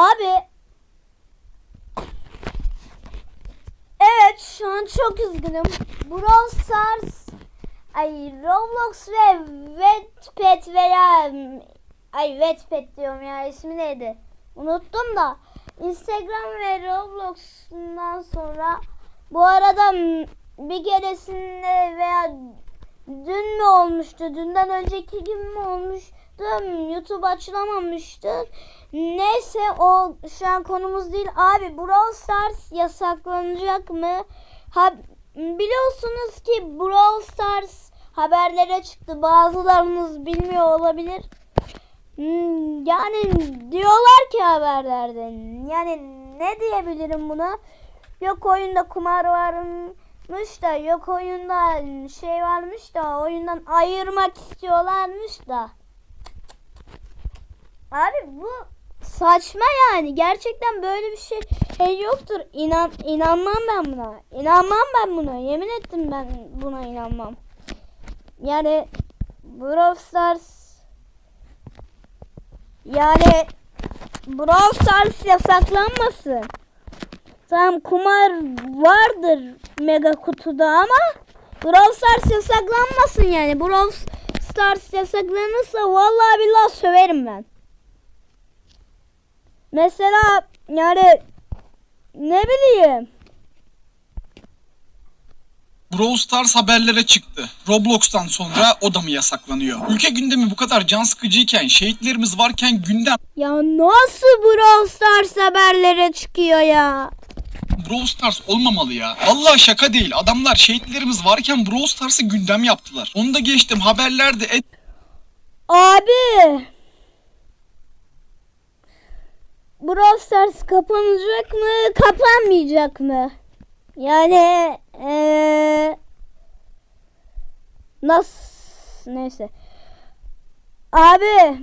Abi. Evet şu an çok üzgünüm. Brawl Stars ay Roblox ve Wattpad veya ay Wattpad diyorum ya ismi neydi? Unuttum da Instagram ve Roblox'dan sonra bu arada bir keresinde veya dün mü olmuştu? Dünden önceki gün mü olmuştu? YouTube açılamamıştı. Neyse o şu an konumuz değil. Abi Brawl Stars yasaklanacak mı? Ha, biliyorsunuz ki Brawl Stars haberlere çıktı. Bazılarınız bilmiyor olabilir. Hmm, Yani diyorlar ki haberlerde. Yani ne diyebilirim buna? Yok oyunda kumar varmış da yok oyunda şey varmış da oyundan ayırmak istiyorlarmış da. Abi bu saçma yani. Gerçekten böyle bir şey, şey yoktur. İnan inanmam ben buna. İnanmam ben buna. Yemin ettim ben buna inanmam. Yani Brawl Stars yani Brawl Stars yasaklanmasın. Tamam kumar vardır mega kutuda ama Brawl Stars yasaklanmasın yani. Brawl Stars yasaklanırsa vallahi billahi söverim ben. Mesela yani ne bileyim. Brawl Stars haberlere çıktı. Roblox'tan sonra o da mı yasaklanıyor? Ülke gündemi bu kadar can sıkıcıyken, şehitlerimiz varken gündem Ya nasıl Brawl Stars haberlere çıkıyor ya? Brawl Stars olmamalı ya. Vallahi şaka değil. Adamlar şehitlerimiz varken Brawl Stars'ı gündem yaptılar. Onu da geçtim. Haberlerde et Abi. Brawl Stars kapanacak mı, kapanmayacak mı? Yani eee nasıl neyse. Abi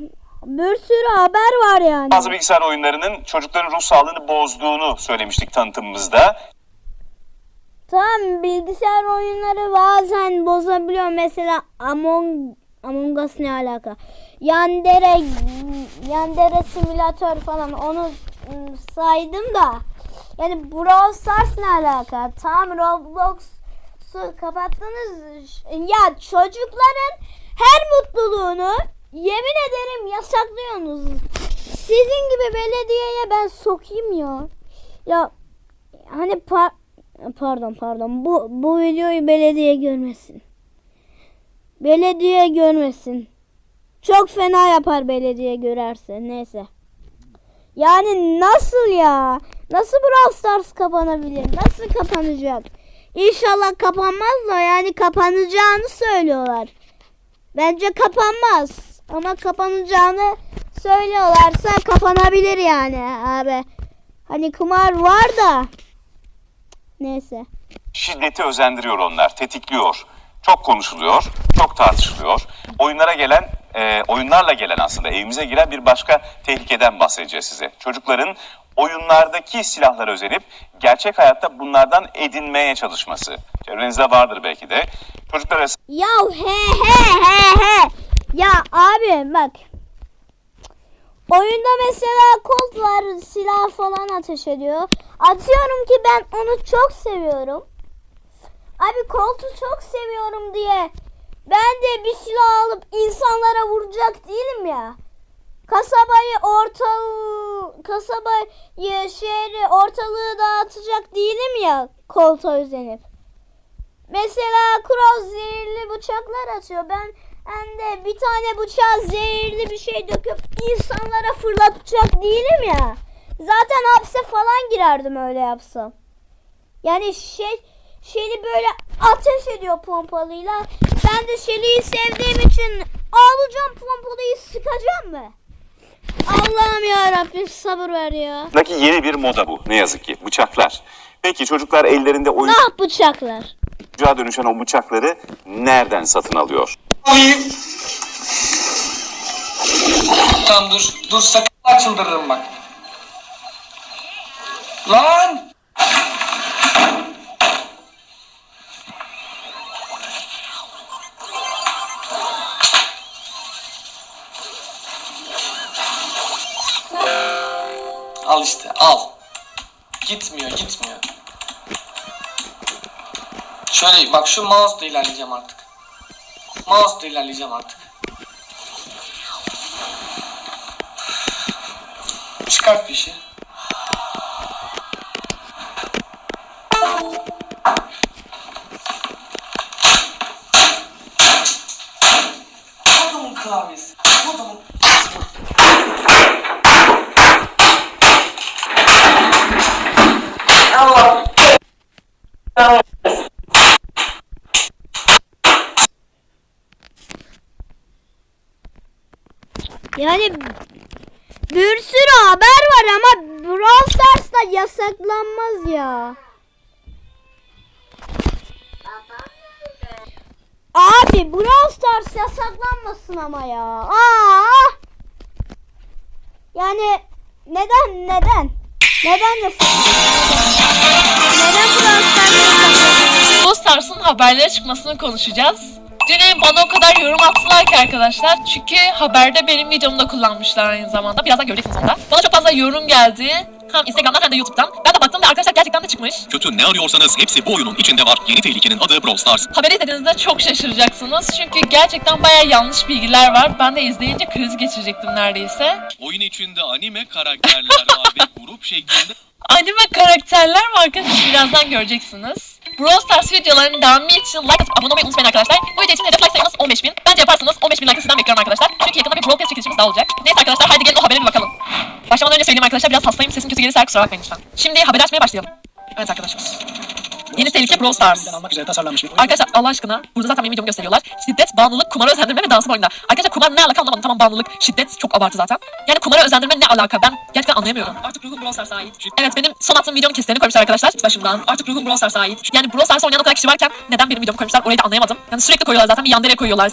bir sürü haber var yani. Bazı bilgisayar oyunlarının çocukların ruh sağlığını bozduğunu söylemiştik tanıtımımızda. Tamam bilgisayar oyunları bazen bozabiliyor. Mesela Among Among Us ne alaka? Yandere Yandere simülatör falan onu ım, saydım da. Yani Brawl Stars ne alaka? Tam Roblox'u kapattınız. Ya çocukların her mutluluğunu yemin ederim yasaklıyorsunuz. Sizin gibi belediyeye ben sokayım ya. Ya hani pa- pardon pardon bu bu videoyu belediye görmesin. Belediye görmesin. Çok fena yapar belediye görerse. Neyse. Yani nasıl ya? Nasıl Brawl Stars kapanabilir? Nasıl kapanacak? İnşallah kapanmaz da yani kapanacağını söylüyorlar. Bence kapanmaz. Ama kapanacağını söylüyorlarsa kapanabilir yani abi. Hani kumar var da. Neyse. Şiddeti özendiriyor onlar, tetikliyor. Çok konuşuluyor, çok tartışılıyor. Oyunlara gelen, e, oyunlarla gelen aslında evimize giren bir başka tehlikeden bahsedeceğiz size. Çocukların oyunlardaki silahlara özenip gerçek hayatta bunlardan edinmeye çalışması. Çevrenizde vardır belki de. Çocuklar arasında Ya he he he he. Ya abi bak. Oyunda mesela Colt var silah falan ateş ediyor. Atıyorum ki ben onu çok seviyorum. Abi Colt'u çok seviyorum diye ben de bir silah alıp insanlara vuracak değilim ya. Kasabayı ortalığı kasabayı şehri ortalığı dağıtacak değilim ya Colt'a özenip. Mesela Cross zehirli bıçaklar atıyor. Ben ben de bir tane bıçağa zehirli bir şey döküp insanlara fırlatacak değilim ya. Zaten hapse falan girerdim öyle yapsam. Yani şey Şeli böyle ateş ediyor pompalıyla. Ben de Şeli'yi sevdiğim için alacağım pompalıyı sıkacağım mı? Allah'ım ya Rabbim sabır ver ya. yeni bir moda bu ne yazık ki bıçaklar. Peki çocuklar ellerinde Ah bıçaklar. oyuncağa dönüşen o bıçakları nereden satın alıyor? Tamam dur. Dur sakın çıldırırım bak. Lan! Al işte al. Gitmiyor gitmiyor. Şöyle bak şu mouse'la ilerleyeceğim artık. Mouse'la ilerleyeceğim artık. Çıkart fişi. Adamın Yani bir sürü haber var ama Brawl Stars'ta yasaklanmaz ya. Abi Brawl Stars yasaklanmasın ama ya. Aa! Yani neden neden? Neden yasaklanmasın? Neden Brawl? Brawl Stars'ın haberlere çıkmasını konuşacağız. Dün bana o kadar yorum attılar ki arkadaşlar. Çünkü haberde benim videomu da kullanmışlar aynı zamanda. Birazdan göreceksiniz onu da. Bana çok fazla yorum geldi. Hem Instagram'dan hem de YouTube'dan. Ben de baktım ve arkadaşlar gerçekten de çıkmış. Kötü ne arıyorsanız hepsi bu oyunun içinde var. Yeni tehlikenin adı Brawl Stars. Haberi izlediğinizde çok şaşıracaksınız. Çünkü gerçekten bayağı yanlış bilgiler var. Ben de izleyince kriz geçirecektim neredeyse. Oyun içinde anime karakterler var ve grup şeklinde Anime karakterler var arkadaşlar. Birazdan göreceksiniz. Brawl Stars videolarının devamı için like atıp abone olmayı unutmayın arkadaşlar. Bu video için hedef like sayımız 15 bin. Bence yaparsınız 15 bin like sizden bekliyorum arkadaşlar. Çünkü yakında bir Pass çekilişimiz daha olacak. Neyse arkadaşlar haydi gelin o habere bir bakalım. Başlamadan önce söyleyeyim arkadaşlar biraz hastayım sesim kötü gelirse kusura bakmayın lütfen. Şimdi haberi açmaya başlayalım. Evet arkadaşlar. Yeni tehlike Brawl Stars. almak üzere tasarlanmış bir oyun. Arkadaşlar Allah aşkına burada zaten benim videomu gösteriyorlar. Şiddet, bağımlılık, kumara özendirme ve dansım oyunda. Arkadaşlar kumar ne alaka anlamadım. Tamam bağımlılık, şiddet çok abartı zaten. Yani kumara özendirme ne alaka ben gerçekten anlayamıyorum. Artık ruhum Brawl Stars'a ait. Evet benim son attığım videonun kesitlerini koymuşlar arkadaşlar başımdan. Artık ruhum Brawl Stars'a ait. Yani Brawl Stars oynayan o kadar kişi varken neden benim videomu koymuşlar orayı da anlayamadım. Yani sürekli koyuyorlar zaten bir yan koyuyorlar.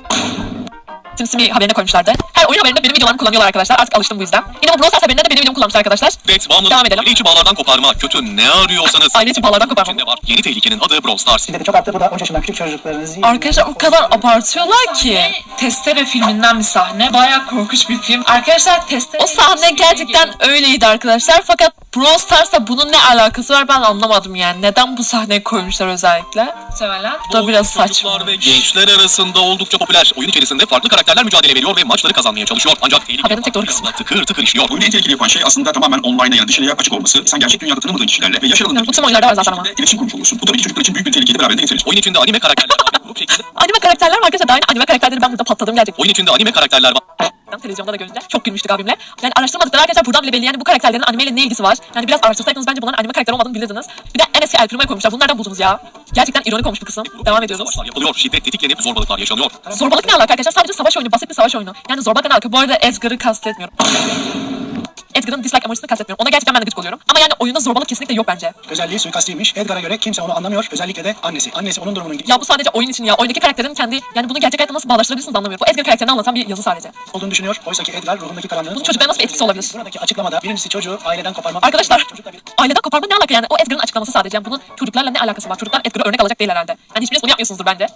Simsimi haberine koymuşlardı. Her oyun haberinde benim videolarımı kullanıyorlar arkadaşlar. Artık alıştım bu yüzden. Yine bu Brawl Stars haberinde de benim videomu kullanmışlar arkadaşlar. Evet bağımlılık, Devam edelim. aile içi bağlardan koparma, kötü ne arıyorsanız Aile içi bağlardan koparma. içinde var. Yeni tehlikenin adı Brawl Stars. Şiddeti çok arttı. Bu da 13 yaşından küçük çocuklarınızı... Arkadaşlar o kadar abartıyorlar ki. Testere filminden bir sahne. Bayağı korkunç bir film. Arkadaşlar testere... O sahne gerçekten öyleydi arkadaşlar. Fakat Brawl Stars'la bunun ne alakası var ben anlamadım yani. Neden bu sahneyi koymuşlar özellikle? Muhtemelen. Bu da biraz saçma. Ve gençler arasında oldukça popüler. Oyun içerisinde farklı karakterler mücadele veriyor ve maçları kazanmaya çalışıyor. Ancak tehlike Haberin tek doğru kısmı. tıkır tıkır işliyor. Oyunu en tehlikeli yapan şey aslında tamamen online'a yani dışarıya açık olması. Sen gerçek dünyada tanımadığın kişilerle ve yaş aralığında Yani bu tüm oyunlarda var zaten ama. iletişim kurmuş olursun. Bu tabii ki çocuklar için büyük bir tehlikeyi de beraberinde getirir. Oyun içinde anime karakterler var. Anime karakterler var arkadaşlar. Daha yeni anime karakterleri ben burada patladım gerçekten. Oyun içinde anime karakterler var. Televizyonda da görünce çok gülmüştük abimle. Yani araştırmadıkları arkadaşlar buradan bile belli yani bu karakterlerin animeyle ne ilgisi var. Yani biraz araştırsaydınız bence bunların anime karakter olmadığını bilirdiniz. Bir de en eski El Primo'yu koymuşlar. Bunu nereden buldunuz ya? Gerçekten ironik olmuş bir kısım. Devam ediyoruz. Savaşlar yapılıyor. Şiddet tetiklenip zorbalıklar yaşanıyor. Zorbalık ne alaka arkadaşlar? Sadece savaş oyunu, basit bir savaş oyunu. Yani zorbalık ne alaka? Bu arada Edgar'ı kastetmiyorum. Edgar'ın dislike emojisini kastetmiyorum. Ona gerçekten ben de gıcık oluyorum. Ama yani oyunda zorbalık kesinlikle yok bence. Özelliği suikastiymiş. Edgar'a göre kimse onu anlamıyor. Özellikle de annesi. Annesi onun durumunun Ya bu sadece oyun için ya. Oyundaki karakterin kendi yani bunu gerçek hayatta nasıl bağlaştırabilirsiniz anlamıyorum. Bu Edgar karakterini anlatan bir yazı sadece. olduğunu düşünüyor. Oysa ki Edgar ruhundaki karanlığın... Bunun çocuklara nasıl bir etkisi olabilir? Buradaki açıklamada birincisi çocuğu aileden koparmak. Arkadaşlar Çocukla bir... aileden koparma ne alaka yani? O Edgar'ın açıklaması sadece. Yani bunun çocuklarla ne alakası var? Çocuklar Edgar'ı örnek alacak değil herhalde. Yani hiçbiriniz bunu yapmıyorsunuzdur bence.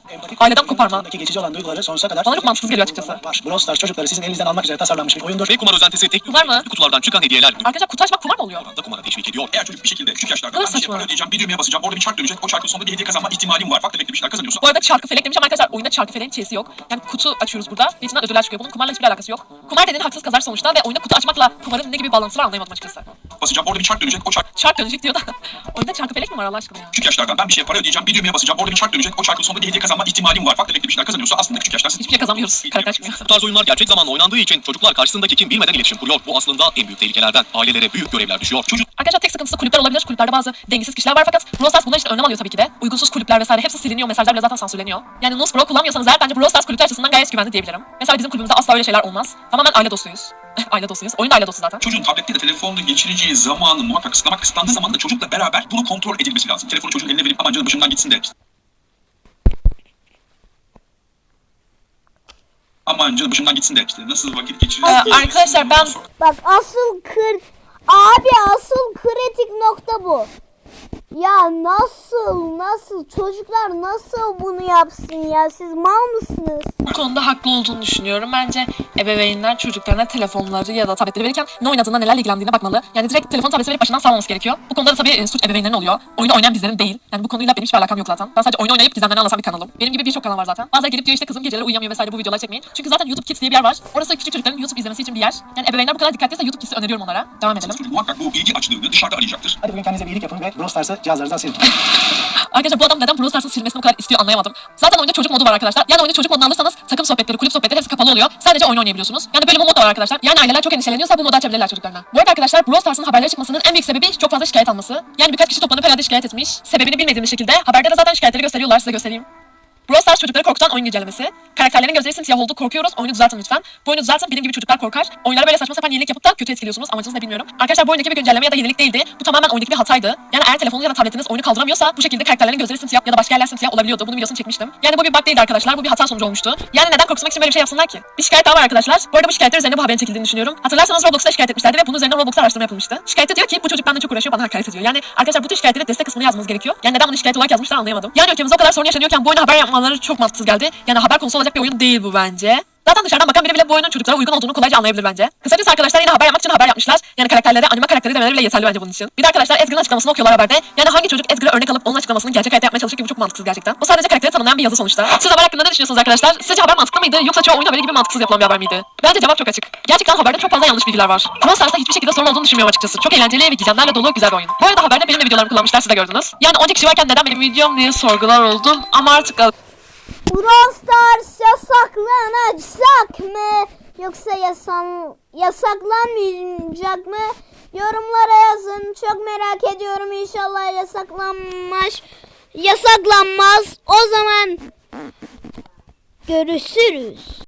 Aileden koparma. Geçici olan duyguları sonsuza kadar... Bana çok mantıksız geliyor açıkçası. Var. Brawl Stars çocukları sizin elinizden almak üzere tasarlanmış bir oyundur. Ve kumar özentisi tek Kumar mı? kutulardan çıkan hediyeler Arkadaşlar kutu açmak kumar mı oluyor? da kumara teşvik ediyor. Eğer çocuk bir şekilde küçük yaşlarda ben bir şey para ödeyeceğim, bir düğmeye basacağım, orada bir çark dönecek, o çarkın sonunda bir hediye kazanma ihtimalim var. Farklı tefekli bir şeyler kazanıyorsa Bu arada çarkı felek demiş ama arkadaşlar oyunda çarkı feleğin çeyisi yok. Yani kutu açıyoruz burada ve içinden ödüller çıkıyor. Bunun kumarla hiçbir alakası yok. Kumar dediğin haksız kazar sonuçta ve oyunda kutu açmakla kumarın ne gibi bağlantısı var anlayamadım açıkçası. Basacağım, orada bir çark dönecek, o çark Çark dönecek diyor da oyunda çarkı felek mi var Allah aşkına ya? küçük yaşlardan ben bir şeye para ödeyeceğim, bir düğmeye basacağım, orada bir çark dönecek, o çarkın sonunda bir hediye kazanma ihtimalim var. Farklı tefekli bir şeyler kazanıyorsa aslında küçük yaşlar Hiçbir şey kazanmıyoruz. Karakter çıkmıyor. Bu tarz oyunlar gerçek zamanla oynandığı için çocuklar karşısındaki kim bilmeden iletişim kuruyor. Bu aslında en büyük tehlikelerden. Ailelere büyük görevler düşüyor. Çocuk Arkadaşlar tek sıkıntısı kulüpler olabilir. Kulüplerde bazı dengesiz kişiler var fakat Brawl Stars bunlar için önlem alıyor tabii ki de. Uygunsuz kulüpler vesaire hepsi siliniyor. Mesajlar bile zaten sansürleniyor. Yani Nus Pro kullanmıyorsanız eğer bence Brawl Stars kulüpler açısından gayet güvenli diyebilirim. Mesela bizim kulübümüzde asla öyle şeyler olmaz. Tamamen aile dostuyuz. aile dostuyuz. Oyun da aile dostu zaten. çocuğun tablette de telefonda geçireceği zamanı muhakkak kısıtlamak, kısıtlandığı zaman da çocukla beraber bunu kontrol edilmesi lazım. Telefonu çocuğun eline verip aman canım başımdan gitsin de aman canım başımdan gitsin de işte nasıl vakit geçirir. Ee, arkadaşlar ben Bak asıl kır... Abi asıl kritik nokta bu. Ya nasıl nasıl çocuklar nasıl bunu yapsın ya siz mal mısınız? Bu konuda haklı olduğunu düşünüyorum. Bence ebeveynler çocuklarına telefonları ya da tabletleri verirken ne oynadığına nelerle ilgilendiğine bakmalı. Yani direkt telefon tableti verip başından salmaması gerekiyor. Bu konuda da tabii e, suç ebeveynlerin oluyor. Oyunu oynayan bizlerin değil. Yani bu konuyla benim hiçbir alakam yok zaten. Ben sadece oyun oynayıp gizemlerini anlatan bir kanalım. Benim gibi birçok kanal var zaten. Bazıları gelip diyor işte kızım geceleri uyuyamıyor vesaire bu videoları çekmeyin. Çünkü zaten YouTube Kids diye bir yer var. Orası küçük çocukların YouTube izlemesi için bir yer. Yani ebeveynler bu kadar dikkatliyse YouTube Kids'i öneriyorum onlara. Devam edelim. Çocuk muhakkak bu ilgi açlığını dışarıda arayacaktır. Hadi bugün kendinize bir iyilik yapın ve Brawl Stars'ı cihazlarınızdan silin. Arkadaşlar bu adam neden Brawl Stars'ın silmesini bu kadar istiyor anlayamadım. Zaten oyunda çocuk modu var arkadaşlar. Yani oyunda çocuk modunu alırsanız takım sohbetleri, kulüp sohbetleri hepsi kapalı oluyor. Sadece oyun oynayabiliyorsunuz. Yani böyle bir mod da var arkadaşlar. Yani aileler çok endişeleniyorsa bu modu açabilirler çocuklarına. Bu arada arkadaşlar Brawl Stars'ın haberleri çıkmasının en büyük sebebi çok fazla şikayet alması. Yani birkaç kişi toplanıp herhalde şikayet etmiş. Sebebini bilmediğimiz şekilde haberde de zaten şikayetleri gösteriyorlar size göstereyim. Brawl Stars çocukları korkutan oyun güncellemesi. Karakterlerin gözleri simsiyah oldu korkuyoruz. Oyunu düzeltin lütfen. Bu oyunu düzeltin benim gibi çocuklar korkar. Oyunlara böyle saçma sapan yenilik yapıp da kötü etkiliyorsunuz. Amacınız ne bilmiyorum. Arkadaşlar bu oyundaki bir güncelleme ya da yenilik değildi. Bu tamamen oyundaki bir hataydı. Yani eğer telefonunuz ya da tabletiniz oyunu kaldıramıyorsa bu şekilde karakterlerin gözleri simsiyah ya da başka yerler simsiyah olabiliyordu. Bunun videosunu çekmiştim. Yani bu bir bug değildi arkadaşlar. Bu bir hata sonucu olmuştu. Yani neden korkutmak için böyle bir şey yapsınlar ki? Bir şikayet daha var arkadaşlar. Bu arada bu şikayetler üzerine bu haberin çekildiğini düşünüyorum. Hatırlarsanız Roblox'a şikayet etmişlerdi ve bunun üzerine Roblox'a araştırma yapılmıştı. Şikayette diyor ki bu çocuk benden çok uğraşıyor bana hakaret ediyor. Yani arkadaşlar bu tür şikayetleri destek kısmına yazmanız gerekiyor. Yani neden bunu şikayet olarak yazmışlar anlayamadım. Yani ülkemizde o kadar sorun yaşanıyorken bu oyuna haber yapmaları çok mantıksız geldi. Yani haber konusu olacak bir oyun değil bu bence. Zaten dışarıdan bakan biri bile bu oyunun çocuklara uygun olduğunu kolayca anlayabilir bence. Kısacası arkadaşlar yine haber yapmak için haber yapmışlar. Yani karakterlere anime karakteri demeleri bile yeterli bence bunun için. Bir de arkadaşlar Edgar'ın açıklamasını okuyorlar haberde. Yani hangi çocuk Edgar'ı örnek alıp onun açıklamasını gerçek hayatta yapmaya çalışır ki bu çok mantıksız gerçekten. Bu sadece karakteri tanımlayan bir yazı sonuçta. Siz haber hakkında ne düşünüyorsunuz arkadaşlar? Sizce haber mantıklı mıydı yoksa çoğu oyun haberi gibi mantıksız yapılan bir haber miydi? Bence cevap çok açık. Gerçekten haberde çok fazla yanlış bilgiler var. Brawl Stars'ta hiçbir şekilde sorun olduğunu düşünmüyorum açıkçası. Çok eğlenceli ve gizemlerle dolu güzel bir oyun. Bu arada haberde benim de videolarımı kullanmışlar siz de gördünüz. Yani 10 kişi varken neden benim videom diye sorgular oldum ama artık Brawl Stars yasaklanacak mı? Yoksa yasan, yasaklanmayacak mı? Yorumlara yazın. Çok merak ediyorum. İnşallah yasaklanmaz. Yasaklanmaz. O zaman görüşürüz.